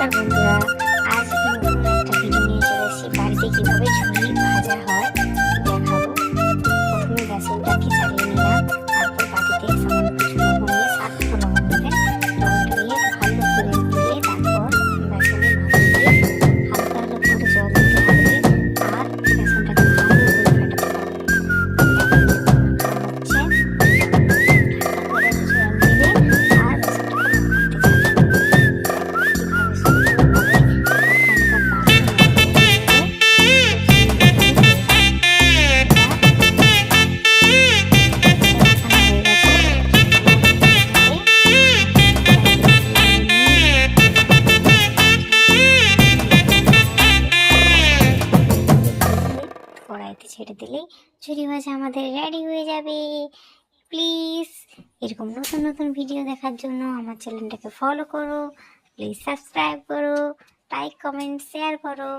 这样感。কড়াইতে ছেড়ে দিলেই ঝুরি ভাজা আমাদের রেডি হয়ে যাবে। প্লিজ এরকম নতুন নতুন ভিডিও দেখার জন্য আমার চ্যানেলটাকে ফলো করো প্লিজ সাবস্ক্রাইব করো লাইক কমেন্ট শেয়ার করো।